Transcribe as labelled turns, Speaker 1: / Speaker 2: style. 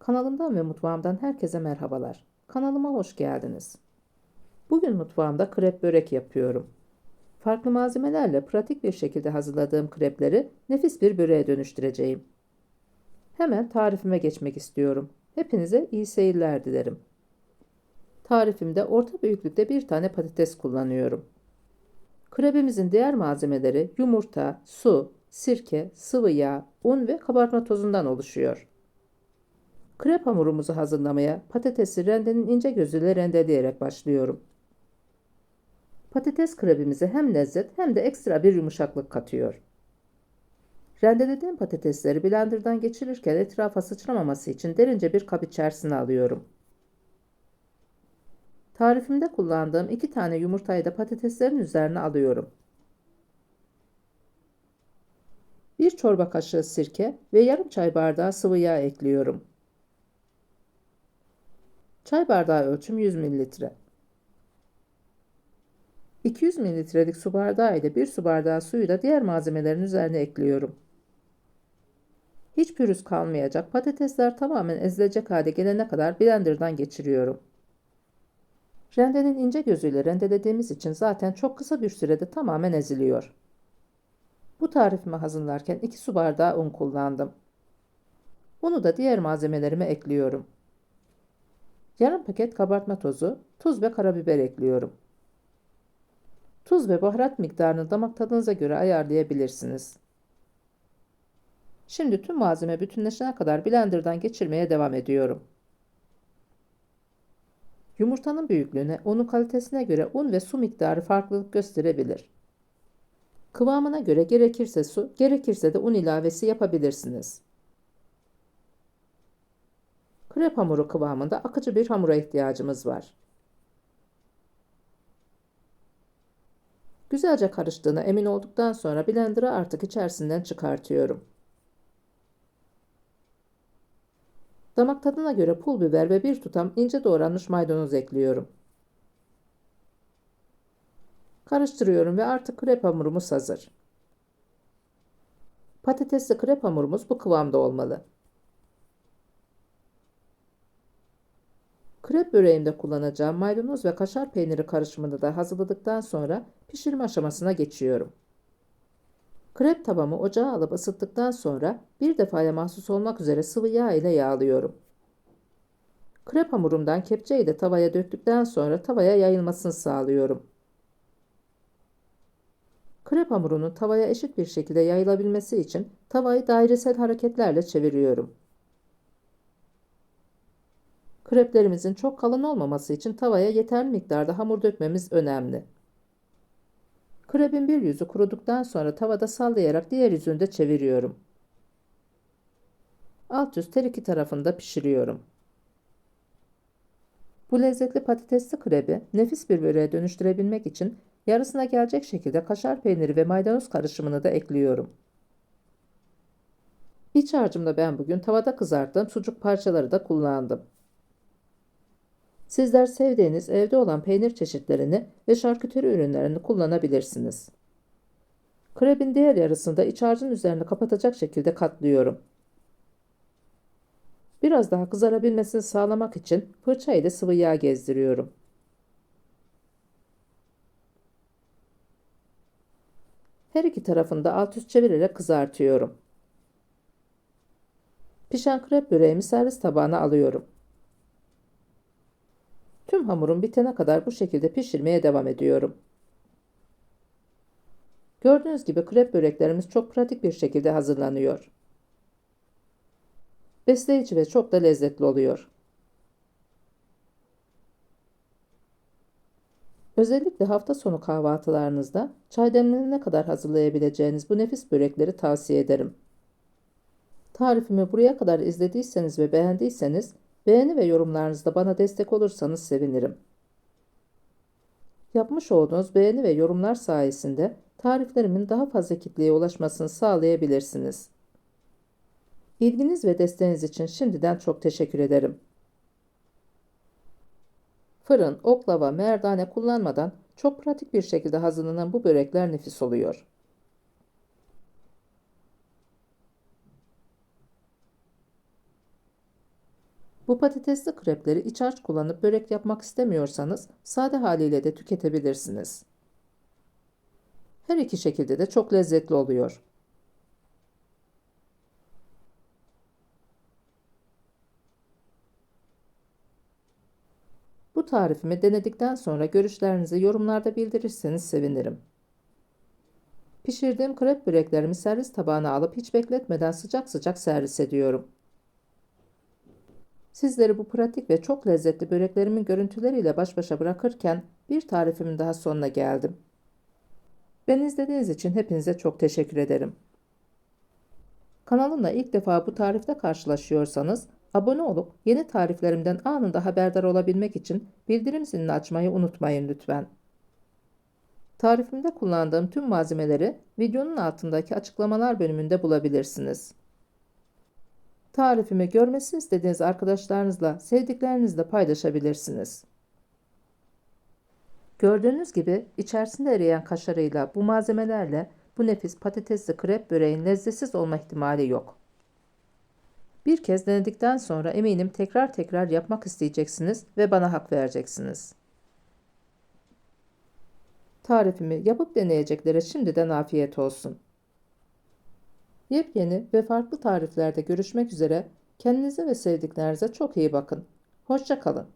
Speaker 1: Kanalımdan ve mutfağımdan herkese merhabalar. Kanalıma hoş geldiniz. Bugün mutfağımda krep börek yapıyorum. Farklı malzemelerle pratik bir şekilde hazırladığım krepleri nefis bir böreğe dönüştüreceğim. Hemen tarifime geçmek istiyorum. Hepinize iyi seyirler dilerim. Tarifimde orta büyüklükte bir tane patates kullanıyorum. Krebimizin diğer malzemeleri yumurta, su, sirke, sıvı yağ, un ve kabartma tozundan oluşuyor. Krep hamurumuzu hazırlamaya patatesi rendenin ince gözüyle rendeleyerek başlıyorum. Patates krebimize hem lezzet hem de ekstra bir yumuşaklık katıyor. Rendelediğim patatesleri blenderdan geçirirken etrafa sıçramaması için derince bir kap içerisine alıyorum. Tarifimde kullandığım iki tane yumurtayı da patateslerin üzerine alıyorum. Bir çorba kaşığı sirke ve yarım çay bardağı sıvı yağ ekliyorum. Çay bardağı ölçüm 100 mililitre. 200 mililitrelik su bardağı ile 1 su bardağı suyu da diğer malzemelerin üzerine ekliyorum. Hiç pürüz kalmayacak patatesler tamamen ezilecek hale gelene kadar blenderdan geçiriyorum. Rendenin ince gözüyle rendelediğimiz için zaten çok kısa bir sürede tamamen eziliyor. Bu tarifimi hazırlarken 2 su bardağı un kullandım. Unu da diğer malzemelerime ekliyorum. Yarım paket kabartma tozu, tuz ve karabiber ekliyorum. Tuz ve baharat miktarını damak tadınıza göre ayarlayabilirsiniz. Şimdi tüm malzeme bütünleşene kadar blenderdan geçirmeye devam ediyorum. Yumurtanın büyüklüğüne, unun kalitesine göre un ve su miktarı farklılık gösterebilir. Kıvamına göre gerekirse su, gerekirse de un ilavesi yapabilirsiniz. Krep hamuru kıvamında akıcı bir hamura ihtiyacımız var. Güzelce karıştığına emin olduktan sonra blender'ı artık içerisinden çıkartıyorum. Damak tadına göre pul biber ve bir tutam ince doğranmış maydanoz ekliyorum. Karıştırıyorum ve artık krep hamurumuz hazır. Patatesli krep hamurumuz bu kıvamda olmalı. Krep böreğimde kullanacağım maydanoz ve kaşar peyniri karışımını da hazırladıktan sonra pişirme aşamasına geçiyorum. Krep tavamı ocağa alıp ısıttıktan sonra bir defaya mahsus olmak üzere sıvı yağ ile yağlıyorum. Krep hamurumdan kepçe ile tavaya döktükten sonra tavaya yayılmasını sağlıyorum. Krep hamurunun tavaya eşit bir şekilde yayılabilmesi için tavayı dairesel hareketlerle çeviriyorum. Kreplerimizin çok kalın olmaması için tavaya yeterli miktarda hamur dökmemiz önemli. Krebin bir yüzü kuruduktan sonra tavada sallayarak diğer yüzünü de çeviriyorum. Alt üst her iki tarafında pişiriyorum. Bu lezzetli patatesli krebi nefis bir böreğe dönüştürebilmek için yarısına gelecek şekilde kaşar peyniri ve maydanoz karışımını da ekliyorum. İç harcımda ben bugün tavada kızarttığım sucuk parçaları da kullandım. Sizler sevdiğiniz evde olan peynir çeşitlerini ve şarküteri ürünlerini kullanabilirsiniz. Krebin diğer yarısını da iç harcın üzerine kapatacak şekilde katlıyorum. Biraz daha kızarabilmesini sağlamak için fırça ile sıvı yağ gezdiriyorum. Her iki tarafını da alt üst çevirerek kızartıyorum. Pişen krep böreğimi servis tabağına alıyorum. Tüm hamurum bitene kadar bu şekilde pişirmeye devam ediyorum. Gördüğünüz gibi krep böreklerimiz çok pratik bir şekilde hazırlanıyor. Besleyici ve çok da lezzetli oluyor. Özellikle hafta sonu kahvaltılarınızda çay demlenene kadar hazırlayabileceğiniz bu nefis börekleri tavsiye ederim. Tarifimi buraya kadar izlediyseniz ve beğendiyseniz beğeni ve yorumlarınızda bana destek olursanız sevinirim. Yapmış olduğunuz beğeni ve yorumlar sayesinde tariflerimin daha fazla kitleye ulaşmasını sağlayabilirsiniz. İlginiz ve desteğiniz için şimdiden çok teşekkür ederim. Fırın, oklava, merdane kullanmadan çok pratik bir şekilde hazırlanan bu börekler nefis oluyor. Bu patatesli krepleri iç harç kullanıp börek yapmak istemiyorsanız sade haliyle de tüketebilirsiniz. Her iki şekilde de çok lezzetli oluyor. Bu tarifimi denedikten sonra görüşlerinizi yorumlarda bildirirseniz sevinirim. Pişirdiğim krep böreklerimi servis tabağına alıp hiç bekletmeden sıcak sıcak servis ediyorum. Sizleri bu pratik ve çok lezzetli böreklerimin görüntüleriyle baş başa bırakırken bir tarifimin daha sonuna geldim. Beni izlediğiniz için hepinize çok teşekkür ederim. Kanalımla ilk defa bu tarifte karşılaşıyorsanız abone olup yeni tariflerimden anında haberdar olabilmek için bildirim zilini açmayı unutmayın lütfen. Tarifimde kullandığım tüm malzemeleri videonun altındaki açıklamalar bölümünde bulabilirsiniz. Tarifimi görmesini istediğiniz arkadaşlarınızla, sevdiklerinizle paylaşabilirsiniz. Gördüğünüz gibi içerisinde eriyen kaşarıyla bu malzemelerle bu nefis patatesli krep böreğin lezzetsiz olma ihtimali yok. Bir kez denedikten sonra eminim tekrar tekrar yapmak isteyeceksiniz ve bana hak vereceksiniz. Tarifimi yapıp deneyeceklere şimdiden afiyet olsun. Yepyeni ve farklı tariflerde görüşmek üzere kendinize ve sevdiklerinize çok iyi bakın. Hoşça kalın.